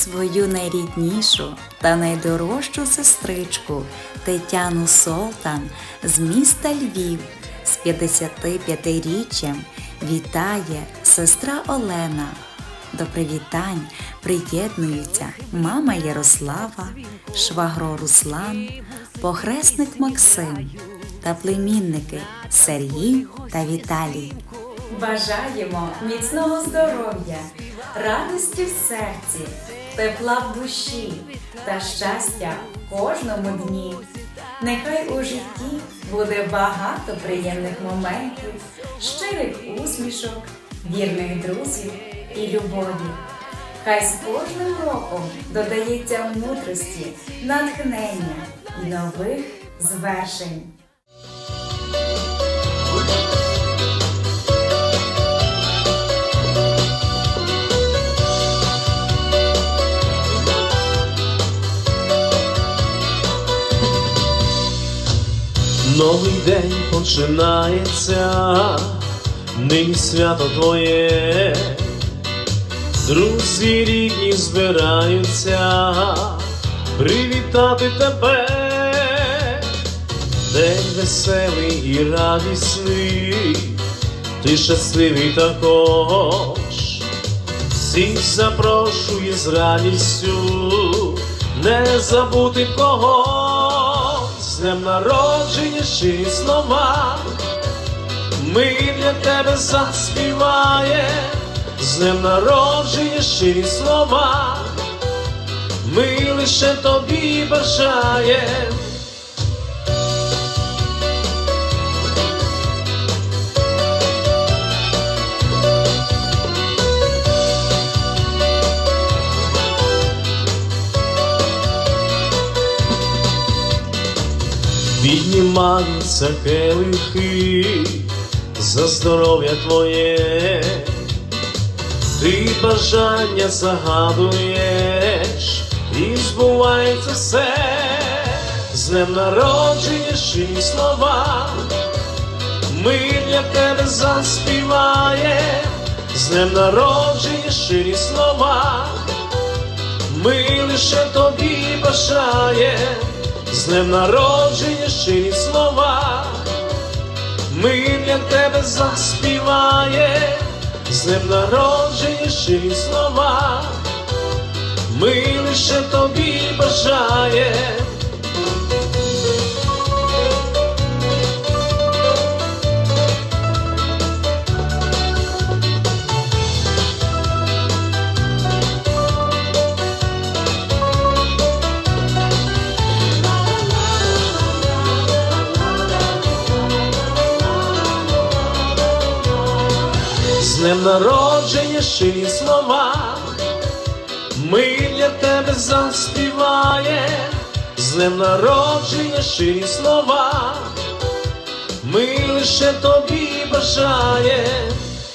свою найріднішу та найдорожчу сестричку Тетяну Солтан з міста Львів з 55-річчям вітає сестра Олена. До привітань приєднуються мама Ярослава, швагро Руслан, похресник Максим та племінники Сергій та Віталій. Бажаємо міцного здоров'я, радості в серці, тепла в душі та щастя в кожному дні. Нехай у житті буде багато приємних моментів, щирих усмішок, вірних друзів і любові. Хай з кожним роком додається мудрості, натхнення і нових звершень. Новий день починається, нині свято твоє, друзі рідні збираються привітати тебе, день веселий і радісний, ти щасливий також, всіх запрошує з радістю, не забути когось, днем народження ще слова, ми для тебе заспіває, з днем народження ще слова, ми лише тобі бажаєм. Піднімаються келихи за здоров'я твоє, ти бажання загадуєш, і збувається все, з днем народження щирі слова, ми для тебе заспіваєм, з днем народження щирі слова, ми лише тобі бажаєм. Днем народження щирі слова, ми для тебе заспіває, з днем народження щирі слова, ми лише тобі бажає. Днем народження щирі слова, ми для тебе заспіває, з днем народження щирі слова, ми лише тобі бажає,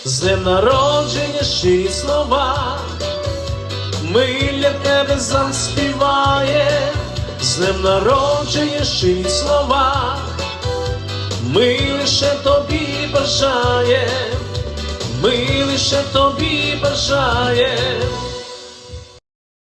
з днем народження щирі слова, ми для тебе заспіває, з днем народження щирі слова, ми лише тобі. Ми лише тобі бажаєм